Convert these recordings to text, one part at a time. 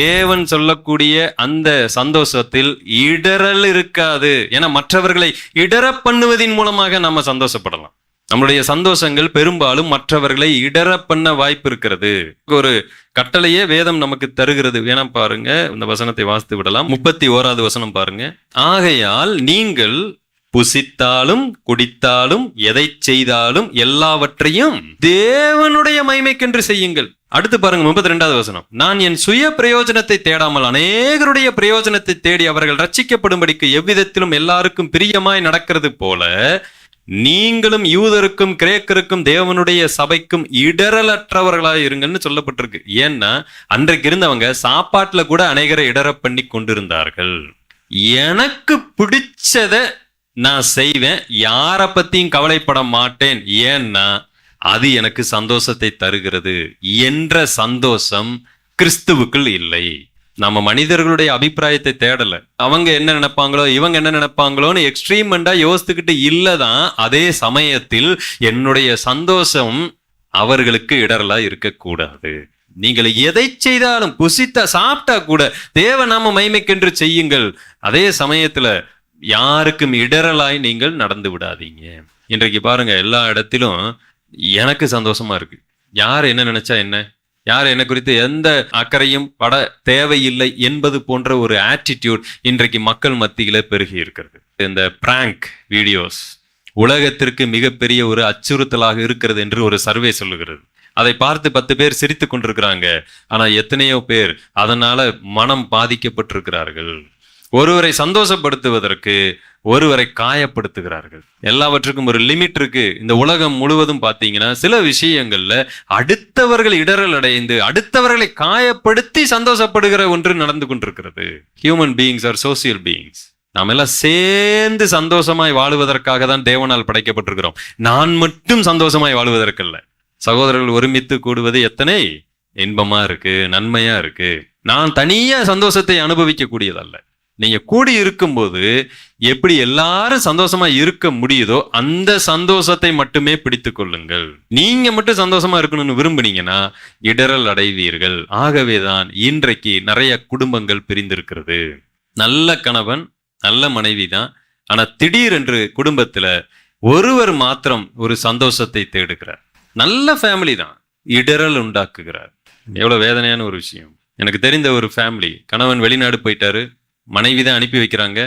தேவன் சொல்லக்கூடிய அந்த சந்தோஷத்தில் இடரல் இருக்காது. ஏன்னா மற்றவர்களை இடர பண்ணுவதின் மூலமாக நம்ம சந்தோஷப்படலாம். நம்மளுடைய சந்தோஷங்கள் பெரும்பாலும் மற்றவர்களை இடர பண்ண வாய்ப்பு இருக்கிறது. ஒரு கட்டளையே வேதம் நமக்கு தருகிறது. வேணா பாருங்க இந்த வசனத்தை வாசித்து விடலாம். முப்பத்தி ஓராவது வசனம் பாருங்க. ஆகையால் நீங்கள் புசித்தாலும் குடித்தாலும் எதை செய்தாலும் எல்லாவற்றையும் தேவனுடைய மைமைக்கென்று செய்யுங்கள். அடுத்து பாருங்க முப்பத்தி ரெண்டாவது வசனம். நான் என் சுய பிரயோஜனத்தை தேடாமல் அநேகருடைய பிரயோஜனத்தை தேடி அவர்கள் ரட்சிக்கப்படும்படிக்கு எவ்விதத்திலும் எல்லாருக்கும் பிரியமாய் நடக்கிறது போல நீங்களும் யூதருக்கும் கிரேக்கருக்கும் தேவனுடைய சபைக்கும் இடரலற்றவர்களாக இருங்கன்னு சொல்லப்பட்டிருக்கு. ஏன்னா அன்றைக்கு இருந்தவங்க சாப்பாட்டுல கூட அநேகரை இடர பண்ணி கொண்டிருந்தார்கள். எனக்கு பிடிச்சத நான் செய்வேன் யாரை பத்தியும் கவலைப்பட மாட்டேன். ஏன்னா அது எனக்கு சந்தோஷத்தை தருகிறது என்ற சந்தோஷம் கிறிஸ்துவுக்குள் இல்லை. நம்ம மனிதர்களுடைய அபிப்பிராயத்தை தேடல. அவங்க என்ன நினைப்பாங்களோ இவங்க என்ன நினைப்பாங்களோன்னு எக்ஸ்ட்ரீமெண்டா யோசித்துக்கிட்டு இல்லதான் அதே சமயத்தில் என்னுடைய சந்தோஷம் அவர்களுக்கு இடரலா இருக்கக்கூடாது. நீங்கள் எதை செய்தாலும் குசித்த சாப்பிட்டா கூட தேவ நாம மைமைக்கென்று செய்யுங்கள். அதே சமயத்துல யாருக்கும் இடரலாய் நீங்கள் நடந்து விடாதீங்க. இன்றைக்கு பாருங்க எல்லா இடத்திலும் எனக்கு சந்தோஷமா இருக்கு. யார் என்ன நினைச்சா என்ன? யார் என்ன குறித்து எந்த அக்கறையும் பட தேவையில்லை என்பது போன்ற ஒரு ஆட்டிடியூட் இன்றைக்கு மக்கள் மத்தியில பெருகி இருக்கிறது. இந்த பிராங்க் வீடியோஸ் உலகத்திற்கு மிகப்பெரிய ஒரு அச்சுறுத்தலாக இருக்கிறது என்று ஒரு சர்வே சொல்லுகிறது. அதை பார்த்து பத்து பேர் சிரித்து கொண்டிருக்கிறாங்க. ஆனால் எத்தனையோ பேர் அதனால மனம் பாதிக்கப்பட்டிருக்கிறார்கள். ஒருவரை சந்தோஷப்படுத்துவதற்கு ஒருவரை காயப்படுத்துகிறார்கள். எல்லாவற்றுக்கும் ஒரு லிமிட் இருக்கு. இந்த உலகம் முழுவதும் பார்த்தீங்கன்னா சில விஷயங்கள்ல அடுத்தவர்கள் இடரல் அடைந்து அடுத்தவர்களை காயப்படுத்தி சந்தோஷப்படுகிற ஒன்று நடந்து கொண்டிருக்கிறது. Human beings are social beings நாம் எல்லாம் சேர்ந்து சந்தோஷமாய் வாழுவதற்காக தான் தேவனால் படைக்கப்பட்டிருக்கிறோம். நான் மட்டும் சந்தோஷமாய் வாழ்வதற்கல்ல. சகோதரர்கள் ஒருமித்து கூடுவது எத்தனை? இன்பமா இருக்கு நன்மையா இருக்கு. நான் தனியா சந்தோஷத்தை அனுபவிக்க கூடியதல்ல நீங்க கூடி இருக்கும்போது எப்படி எல்லாரும் சந்தோஷமா இருக்க முடியுதோ அந்த சந்தோஷத்தை மட்டுமே பிடித்து கொள்ளுங்கள். நீங்க மட்டும் சந்தோஷமா இருக்கணும்னு விரும்புனீங்கன்னா இடரல் அடைவீர்கள். ஆகவேதான் இன்றைக்கு நிறைய குடும்பங்கள் பிரிந்திருக்கிறது. நல்ல கணவன் நல்ல மனைவி தான் ஆனா திடீரென்று குடும்பத்துல ஒருவர் மாத்திரம் ஒரு சந்தோஷத்தை தேடுகிறார். நல்ல ஃபேமிலி தான். இடரல் உண்டாக்குகிறார். எவ்வளவு வேதனையான ஒரு விஷயம். எனக்கு தெரிந்த ஒரு ஃபேமிலி கணவன் வெளிநாடு போயிட்டாரு. மனைவி தான் அனுப்பி வைக்கிறாங்க.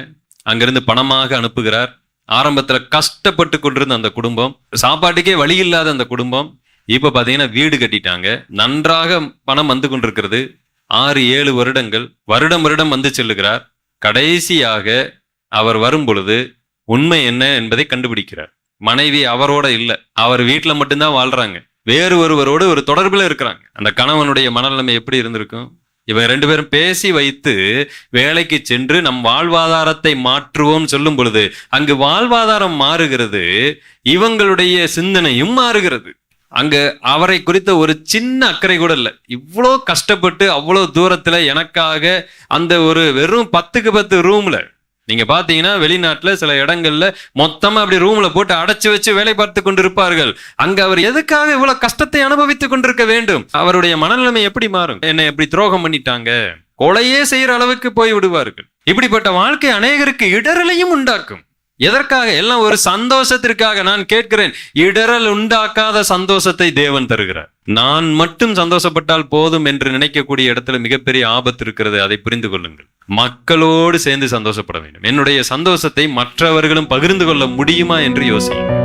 அங்கிருந்து பணமாக அனுப்புகிறார். ஆரம்பத்தில் கஷ்டப்பட்டு கொண்டிருந்த அந்த குடும்பம் சாப்பாட்டுக்கே வழி இல்லாத அந்த குடும்பம் இப்போ பார்த்தீங்கன்னா வீடு கட்டிட்டாங்க. நன்றாக பணம் வந்து கொண்டிருக்கிறது. ஆறு ஏழு வருடங்கள் வருடம் வருடம் வந்து செல்லுகிறார். கடைசியாக அவர் வரும் பொழுது உண்மை என்ன என்பதை கண்டுபிடிக்கிறார். மனைவி அவரோட இல்லை அவர் வீட்டில் மட்டும்தான் வாழ்றாங்க. வேறு ஒருவரோடு ஒரு தொடர்பில் இருக்கிறாங்க. அந்த கணவனுடைய மனநிலைமை எப்படி இருந்திருக்கும்? இவங்க ரெண்டு பேரும் பேசி வைத்து வேலைக்கு சென்று நம் வாழ்வாதாரத்தை மாற்றுவோம் சொல்லும் பொழுது அங்கு வாழ்வாதாரம் மாறுகிறது இவங்களுடைய சிந்தனையும் மாறுகிறது. அங்க அவரை குறித்த ஒரு சின்ன அக்கறை கூட இல்லை. இவ்வளோ கஷ்டப்பட்டு அவ்வளோ தூரத்துல எனக்காக அந்த ஒரு வெறும் பத்துக்கு பத்து ரூம்ல நீங்க பாத்தீங்கன்னா வெளிநாட்டுல சில இடங்கள்ல மொத்தமா அப்படி ரூம்ல போட்டு அடைச்சு வச்சு வேலை பார்த்து கொண்டிருப்பார்கள். அங்க அவர் எதுக்காக இவ்வளவு கஷ்டத்தை அனுபவித்துக் கொண்டிருக்க வேண்டும்? அவருடைய மனநிலைமை எப்படி மாறும்? என்னை எப்படி துரோகம் பண்ணிட்டாங்க? கொலையே செய்யற அளவுக்கு போய் விடுவார்கள். இப்படிப்பட்ட வாழ்க்கை அநேகருக்கு இடரலையும் உண்டாக்கும். எதற்காக? எல்லாம் ஒரு சந்தோஷத்திற்காக நான் கேட்கிறேன். இடரல் உண்டாக்காத சந்தோஷத்தை தேவன் தருகிறார். நான் மட்டும் சந்தோஷப்பட்டால் போதும் என்று நினைக்கக்கூடிய இடத்துல மிகப்பெரிய ஆபத்து இருக்கிறது. அதை புரிந்து கொள்ளுங்கள். மக்களோடு சேர்ந்து சந்தோஷப்பட வேண்டும். என்னுடைய சந்தோஷத்தை மற்றவர்களும் பகிர்ந்து கொள்ள முடியுமா என்று யோசியும்